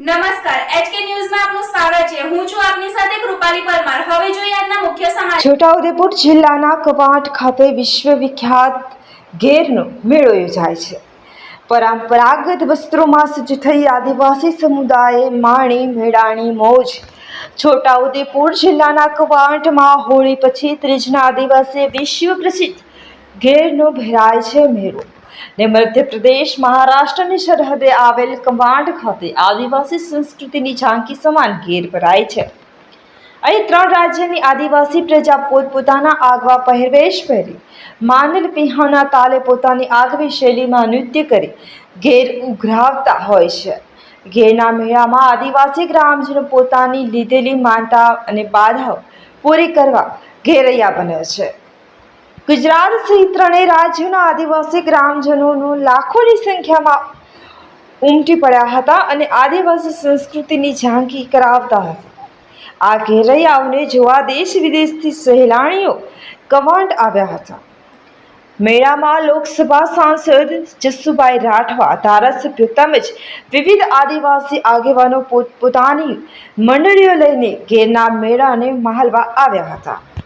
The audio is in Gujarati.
નમસ્કાર એચકે ન્યૂઝમાં આપનું સ્વાગત છે. હું છું આપની સાથે કૃપાલી પરમાર. હવે જોઈએ આજના મુખ્ય સમાચાર. છોટાઉદેપુર જિલ્લાના કવાટ ખાતે વિશ્વવિખ્યાત ગેરનો મેળો યોજાય છે. પરંપરાગત વસ્ત્રોમાં સજ્જ થઈ આદિવાસી સમુદાયે માણી મેળાની મોજ. છોટાઉદેપુર જિલ્લાના કવાંટમાં હોળી પછી ત્રીજના આદિવાસી વિશ્વ પ્રસિદ્ધ ઘેરનો ભરાય છે મેળો ને મધ્યપ્રદેશ, મહારાષ્ટ્રની સરહદે આવેલ કમાડ ખાતે આદિવાસી સંસ્કૃતિની ઝાંકી સમાન ઘેર ભરાય છે. અહીં ત્રણ રાજ્યની આદિવાસી પ્રજા પોતપોતાના આગવા પહેરવેશ પહેરી, માનલ પિહાના તાલે પોતાની આગવી શૈલીમાં નૃત્ય કરી ઘેર ઉઘરાવતા હોય છે. ઘેરના મેળામાં આદિવાસી ગ્રામજનો પોતાની લીધેલી માનતા અને બાધાઓ પૂરી કરવા ઘેરૈયા બને છે. ગુજરાત સહિત ત્રણેય રાજ્યોના આદિવાસી ગ્રામજનોનું લાખોની સંખ્યામાં ઉમટી પડ્યા હતા અને આદિવાસી સંસ્કૃતિની ઝાંખી કરાવતા હતા. આ ઘેરૈયાઓને જોવા દેશ વિદેશથી સહેલાણીઓ કવાંટ આવ્યા હતા. મેળામાં લોકસભા સાંસદ જસુભાઈ રાઠવા, ધારાસભ્યો તેમજ વિવિધ આદિવાસી આગેવાનો પોતપોતાની મંડળીઓ લઈને ઘેરના મેળાને માહલવા આવ્યા હતા.